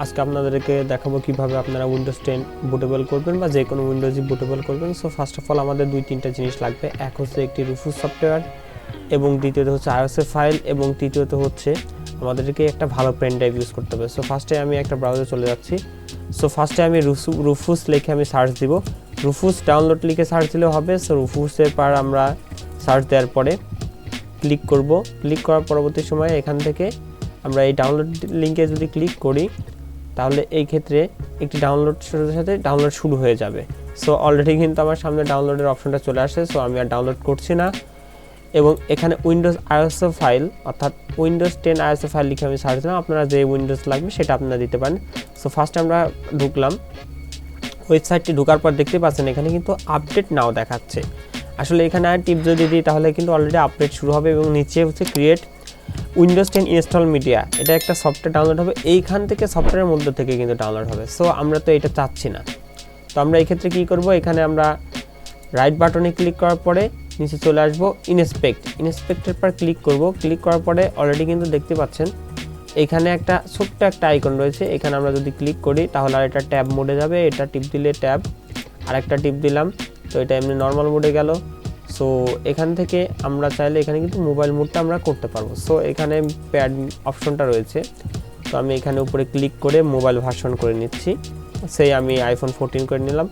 আজকে আপনাদেরকে দেখাবো কীভাবে আপনারা উইন্ডোজ টেন বুটেবল করবেন বা যে কোনো উইন্ডোজই বুটেবল করবেন। সো ফার্স্ট অফ অল আমাদের দুই, তিনটা জিনিস লাগবে। এক হচ্ছে একটি রুফুস সফটওয়্যার এবং দ্বিতীয়ত হচ্ছে আইওসএ ফাইল এবং তৃতীয়ত হচ্ছে আমাদেরকে একটা ভালো পেন ড্রাইভ ইউজ করতে হবে। সো ফার্স্টে আমি একটা ব্রাউজারে চলে যাচ্ছি। সো ফার্স্টে আমি রুফুস লিখে আমি সার্চ দিব। রুফুস ডাউনলোড লিখে সার্চ দিলেও হবে। সো রুফুসের পর আমরা সার্চ দেওয়ার পরে ক্লিক করব। ক্লিক করার পরবর্তী সময়ে এখান থেকে আমরা এই ডাউনলোড লিঙ্কে যদি ক্লিক করি তাহলে এই ক্ষেত্রে একটি ডাউনলোড সাথে সাথে ডাউনলোড শুরু হয়ে যাবে। সো অলরেডি কিন্তু আমার সামনে ডাউনলোডের অপশনটা চলে আসে সো আমি আর ডাউনলোড করছি না। এবং এখানে উইন্ডোজ আইএসও ফাইল অর্থাৎ উইন্ডোজ টেন আইএসও ফাইল লিখে আমি সার্চ দিলাম, আপনারা যে উইন্ডোজ লাগবে সেটা আপনারা দিতে পারেন। সো ফার্স্ট আমরা ঢুকলাম। ওয়েবসাইটটি ঢোকার পর দেখতে পাচ্ছেন এখানে কিন্তু আপডেট নাও দেখাচ্ছে। আসলে এখানে টিপ যদি দিই, তাহলে কিন্তু অলরেডি আপডেট শুরু হবে এবং নিচে হচ্ছে create Windows ten install media এটা একটা সফটওয়্যার ডাউনলোড হবে, এইখান থেকে সফটওয়্যারের মধ্যে থেকে কিন্তু ডাউনলোড হবে। সো আমরা তো এটা চাচ্ছি না। তো আমরা এই ক্ষেত্রে কী করব? এখানে আমরা রাইট বাটনে ক্লিক করার পরে নিচে চলে আসব ইনস্পেক্ট ইনস্পেক্টের পর ক্লিক করব। ক্লিক করার পরে অলরেডি কিন্তু দেখতে পাচ্ছেন, এখানে একটা ছোট্ট একটা আইকন রয়েছে। এখানে আমরা যদি ক্লিক করি, তাহলে আর এটা ট্যাব মোডে যাবে। এটা টিপ দিলে ট্যাব। আর একটা টিপ দিলাম, তো এটা এমনি নর্মাল মোডে গেল। সো এখান থেকে আমরা চাইলে এখানে কিন্তু মোবাইল মোডটা আমরা করতে পারব। সো এখানে প্যাড অপশনটা রয়েছে। তো আমি এখানে উপরে ক্লিক করে মোবাইল ভার্সন করে নিচ্ছি। সেই আমি আইফোন ফোরটিন করে নিলাম।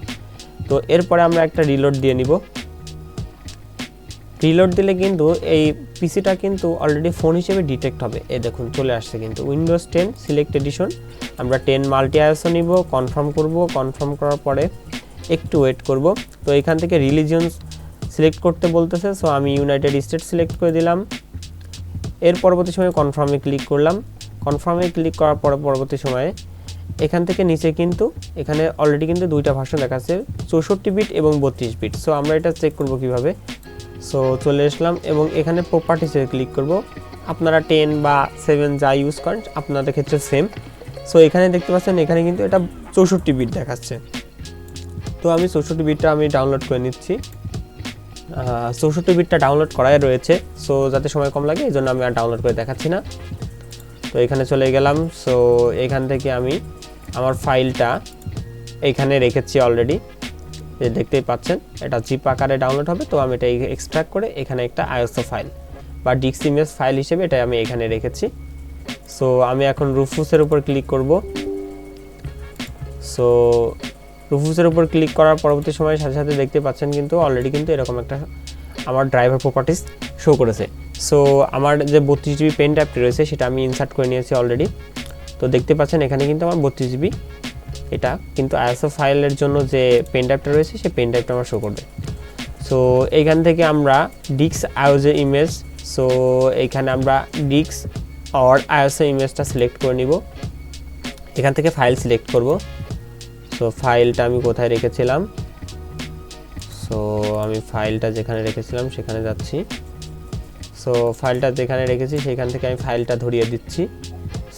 তো এরপরে আমরা একটা রিলোড দিয়ে নিব। রিলোড দিলে কিন্তু এই পিসিটা কিন্তু অলরেডি ফোন হিসেবে ডিটেক্ট হবে। এ দেখুন, চলে আসছে কিন্তু। উইন্ডোজ টেন সিলেক্ট এডিশন আমরা টেন মাল্টি আইএসও নিব কনফার্ম করব। কনফার্ম করার পরে একটু ওয়েট করব। তো এখান থেকে রিলিজিয়ন্স সিলেক্ট করতে বলতেছে সো আমি ইউনাইটেড স্টেট সিলেক্ট করে দিলাম। এর পরবর্তী সময়ে কনফার্মে ক্লিক করলাম। কনফার্মে ক্লিক করার পর পরবর্তী সময়ে এখান থেকে নিচে কিন্তু, এখানে অলরেডি কিন্তু দুইটা ভাষণ দেখাচ্ছে চৌষট্টি বিট এবং বত্রিশ বিট সো আমরা এটা চেক করব কীভাবে। সো চলে আসলাম এবং এখানে প্রপার্টিসে ক্লিক করব। আপনারা টেন বা সেভেন যা ইউজ করেন, আপনাদের ক্ষেত্রে সেম সো এখানে দেখতে পাচ্ছেন, এখানে কিন্তু এটা চৌষট্টি বিট দেখাচ্ছে। তো আমি চৌষট্টি বিটটা আমি ডাউনলোড করে নিচ্ছি। চৌষট্টি বিটটা ডাউনলোড করাই রয়েছে। সো যাতে সময় কম লাগে এই জন্য আমি আর ডাউনলোড করে দেখাচ্ছি না। তো এখানে চলে গেলাম। সো এখান থেকে আমি আমার ফাইলটা এইখানে রেখেছি অলরেডি দেখতেই পাচ্ছেন, এটা জিপ আকারে ডাউনলোড হবে। তো আমি এটা এক্সট্রাক্ট করে এখানে একটা আইএসও ফাইল বা ডিক্স ইমেজ ফাইল হিসেবে এটা আমি এখানে রেখেছি। সো আমি এখন রুফুসের উপর ক্লিক করব। সো রুফুসের উপর ক্লিক করার পরবর্তী সময় সাথে সাথে দেখতে পাচ্ছেন কিন্তু অলরেডি কিন্তু এরকম একটা আমার ড্রাইভার প্রপার্টিস শো করেছে। সো আমার যে বত্রিশ জিবি পেন ট্যাপটি রয়েছে, সেটা আমি ইনসার্ট করে নিয়েছি অলরেডি তো দেখতে পাচ্ছেন এখানে কিন্তু আমার বত্রিশ জিবি এটা কিন্তু আইএসও ফাইলের জন্য যে পেন ড্রাইভটা রয়েছে, সেই পেন ড্রাইভটা আমার শো করবে। সো এইখান থেকে আমরা ডিক্স আয়োজে ইমেজ সো এইখানে আমরা ডিক্স অর আইএসও ইমেজটা সিলেক্ট করে নিব। এখান থেকে ফাইল সিলেক্ট করব। সো ফাইলটা আমি কোথায় রেখেছিলাম? সো আমি ফাইলটা যেখানে রেখেছিলাম, সেখানে যাচ্ছি। সো ফাইলটা যেখানে রেখেছি, সেখান থেকে আমি ফাইলটা ধরিয়ে দিচ্ছি।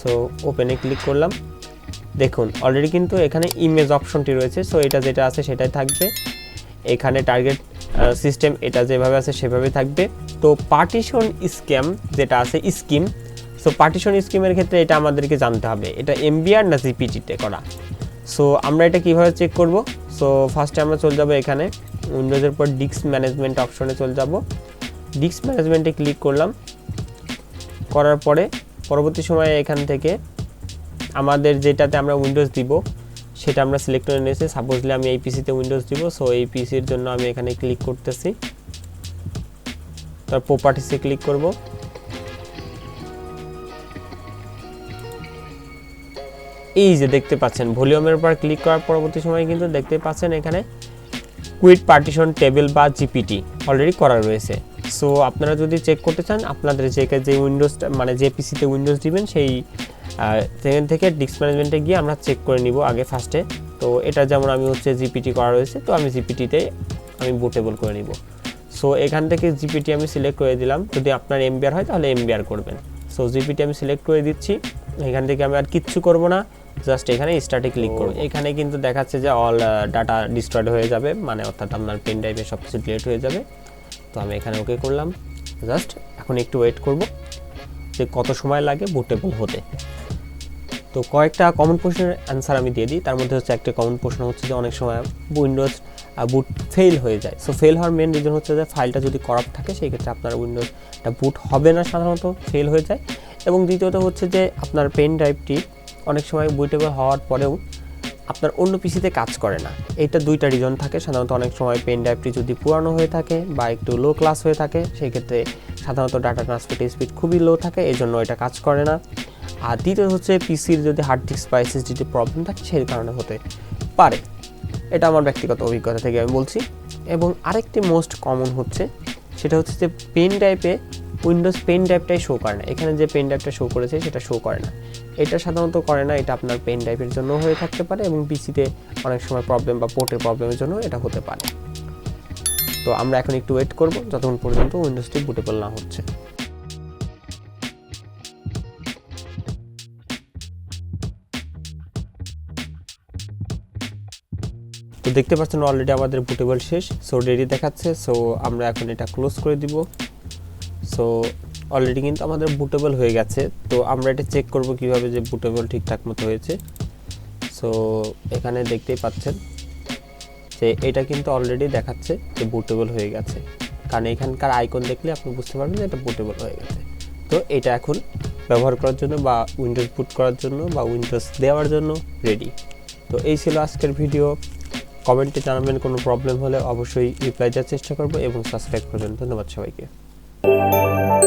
সো ওপেনে ক্লিক করলাম। দেখুন অলরেডি কিন্তু এখানে ইমেজ অপশনটি রয়েছে। সো এটা যেটা আছে, সেটাই থাকবে। এখানে টার্গেট সিস্টেম এটা যেভাবে আছে সেভাবেই থাকবে। তো পার্টিশন স্ক্যাম যেটা আছে স্কিম সো পার্টিশন স্কিমের ক্ষেত্রে এটা আমাদেরকে জানতে হবে। এটা এমবিআর না জিপিটিতে করা? সো আমরা এটা কীভাবে চেক করব? সো ফার্স্টে আমরা চলে যাব এখানে। উইন্ডোজের পর ডিস্ক ম্যানেজমেন্ট অপশনে চলে যাব। ডিস্ক ম্যানেজমেন্টে ক্লিক করলাম। করার পরে, পরবর্তী সময়ে এখান থেকে আমাদের যেটাতে আমরা উইন্ডোজ দিব, সেটা আমরা সিলেক্ট করে নিয়েছি। সাপোজলি আমি এই পিসিতে উইন্ডোজ দিব সো এই পিসির জন্য আমি এখানে ক্লিক করতেছি। তার প্রপার্টিসে ক্লিক করব। এই যে দেখতে পাচ্ছেন, ভলিউমের উপর ক্লিক করার পরবর্তী সময় কিন্তু দেখতে পাচ্ছেন এখানে কুইট পার্টিশন টেবিল বা জিপিটি অলরেডি করা রয়েছে। সো আপনারা যদি চেক করতে চান, আপনাদের যে যে উইন্ডোজ মানে যে পিসিতে উইন্ডোজ দিবেন, সেই সেখান থেকে ডিস্ক ম্যানেজমেন্টে গিয়ে আমরা চেক করে নিব আগে ফার্স্টে তো এটা যেমন আমি হচ্ছে জিপিটি করা রয়েছে, তো আমি জিপিটিতে আমি বুটেবল করে নিব। সো এখান থেকে জিপিটি আমি সিলেক্ট করে দিলাম। যদি আপনার এমবিআর হয়, তাহলে এমবিআর করবেন। সো জিপিটি আমি সিলেক্ট করে দিচ্ছি। এখান থেকে আমি আর কিচ্ছু করব না। জাস্ট এখানে স্টার্টে ক্লিক করুন এখানে কিন্তু দেখাচ্ছে যে অল ডাটা ডিস্ট্রয়েড হয়ে যাবে মানে অর্থাৎ আপনার পেন ড্রাইভে সব কিছু ডিলেট হয়ে যাবে। তো আমি এখানে ওকে করলাম। জাস্ট এখন একটু ওয়েট করব যে কত সময় লাগে বুটেবল হতে। তো কয়েকটা কমন প্রশ্নের অ্যান্সার আমি দিয়ে দিই। তার মধ্যে হচ্ছে একটা কমন প্রশ্ন হচ্ছে যে অনেক সময় উইন্ডোজ বুট ফেল হয়ে যায়। সো ফেল হওয়ার মেন রিজন হচ্ছে যে ফাইলটা যদি করাপ্ট থাকে সেই ক্ষেত্রে আপনার উইন্ডোজটা বুট হবে না সাধারণত ফেল হয়ে যায়। এবং দ্বিতীয়ত হচ্ছে যে আপনার পেন ড্রাইভটি অনেক সময় বুটেবল হওয়ার পরেও আপনার অন্য পিসিতে কাজ করে না। এটা দুইটা রিজন থাকে। সাধারণত অনেক সময় পেন ড্রাইভটি যদি পুরানো হয়ে থাকে বা একটু লো ক্লাস হয়ে থাকে, সেই ক্ষেত্রে সাধারণত ডাটা ট্রান্সফার স্পিড খুবই লো থাকে এই জন্য এটা কাজ করে না। আর দ্বিতীয় হচ্ছে পিসির যদি হার্ড ডিস্ক বা এসএসডিতে প্রবলেম থাকে, সেই কারণে হতে পারে। এটা আমার ব্যক্তিগত অভিজ্ঞতা থেকে আমি বলছি। এবং আরেকটি মোস্ট কমন হচ্ছে, সেটা হচ্ছে যে পেন ড্রাইভে উইন্ডোজ পেন ড্রাইভটাই শো করে না। এখানে যে পেন ড্রাইভটা শো করেছে, সেটা শো করে না। এটা সাধারণত করে না, এটা আপনার পেন ড্রাইভের জন্য হয়ে থাকতে পারে এবং পিসিতে অনেক সময় প্রবলেম বা পোর্টের প্রবলেমের জন্য এটা হতে পারে। তো আমরা এখন একটু ওয়েট করব, যতক্ষণ পর্যন্ত উইন্ডোজটি বুটেবল না হচ্ছে। তো দেখতে পাচ্ছেন অলরেডি আমাদের বুটেবল শেষ সো রেডি দেখাচ্ছে সো আমরা এখন এটা ক্লোজ করে দিব। সো অলরেডি কিন্তু আমাদের বুটেবল হয়ে গেছে। তো আমরা এটা চেক করব কীভাবে যে বুটেবল ঠিকঠাক মতো হয়েছে। সো এখানে দেখতেই পাচ্ছেন যে এটা কিন্তু অলরেডি দেখাচ্ছে যে বুটেবল হয়ে গেছে। কারণ এখানকার আইকন দেখলে আপনি বুঝতে পারবেন যে এটা বুটেবল হয়ে গেছে। তো এটা এখন ব্যবহার করার জন্য বা উইন্ডোজ বুট করার জন্য বা উইন্ডোজ দেওয়ার জন্য রেডি তো এই ছিল আজকের ভিডিও কমেন্টে জানাবেন কোনো প্রবলেম হলে অবশ্যই রিপ্লাই দেওয়ার চেষ্টা করব এবং সাবস্ক্রাইব করবেন ধন্যবাদ সবাইকে। Música